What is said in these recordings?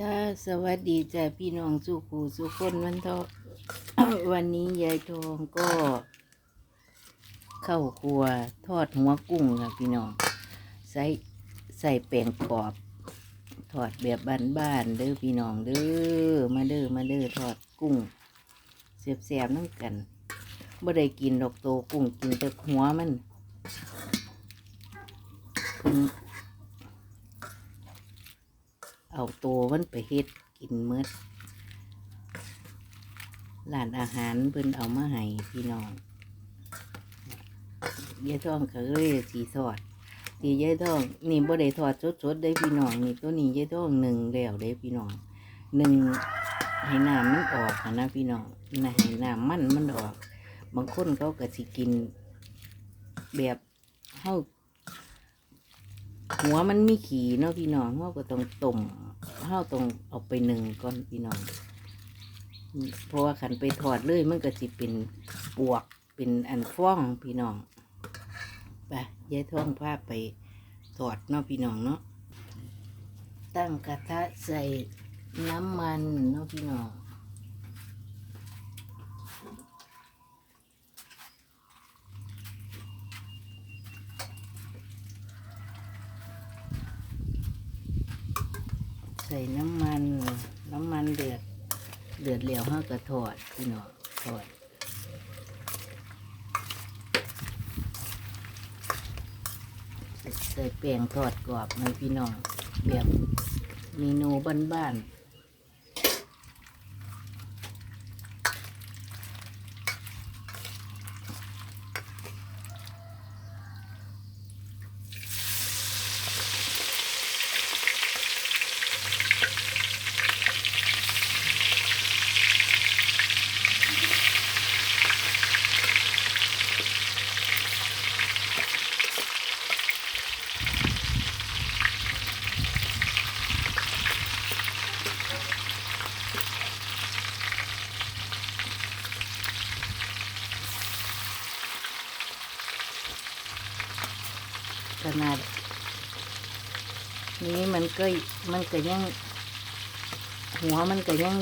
จ้าสวัสดีจ้าพี่น้องสุขูสุคนวันทอวันนี้ยายทองก็เข้าครัวทอดหัวกุ้งค่ะพี่น้อง ใส่ใส่แป้งกรอบ ทอดแบบบ้านๆเด้อพี่น้องเด้อมาเด้อมาเด้อทอดกุ้งเสียบๆน้ำกันบ่ได้กินดอกโตกุ้งกินแต่หัวมัน เอาตัวมันไปเฮ็ดกินเมื่อร้านอาหารเพิ่นเอามาให้พี่น้องยายทองก็เลยสีทอดดียายทอง นี่บ่ได้ทอดสดๆได้พี่น้องนี่ตัวนี้ยายทองหนึ่งแล้วได้พี่น้องหนึ่งให้น้ำมันออกนะพี่น้องนะให้น้ำมันมันออก บางคนเขาก็สิกิน แบบเฮา หัวมันมีขี่เนาะพี่น้องเราก็ต้องต้มเราต้องเอาไปหนึ่งก่อนพี่น้อง เพราะว่าขันไปทอดเลยมันก็สิเป็นปวกเป็นอันฟ้องพี่น้องไปยายท้องพาไปทอดเนาะพี่น้องเนาะตั้งกระทะใส่น้ำมันเนาะพี่น้อง ส่น้ำมัน น้ำมันเดือด เดือดเหลวห้ากระถอดพี่น้องถอดใส่แป้งทอดกรอบเลยพี่น้องแบบเมนูบ้านๆ ขนาด นี้มันก็มันก็ยังหัวมันก็ยัง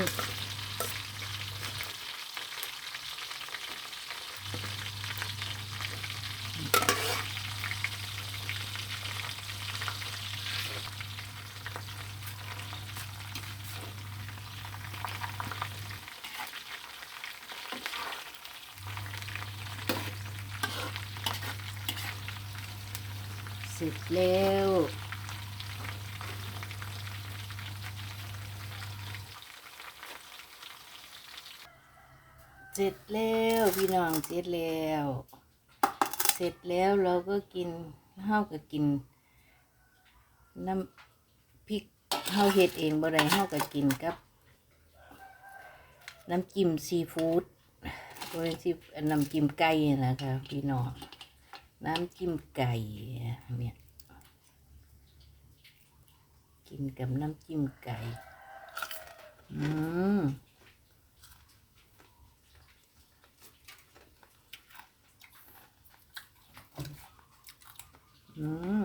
เสร็จแล้วเสร็จแล้วพี่น้องเสร็จแล้ว เสร็จแล้วเราก็กินเฮาก็กิน น้ำพริกเฮาเฮ็ดเองบ่ได้เฮาก็กินกับ น้ำจิ้มซีฟู้ดบ่แม่นซีน้ำจิ้มไก่นี่นะคะพี่น้อง น้ำจิ้มไก่เนี่ยกินกับน้ำจิ้มไก่ อืมอืม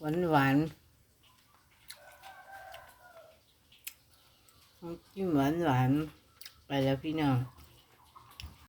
หวานหวานน้ำจิ้มหวานหวานไปแล้วพี่น้อง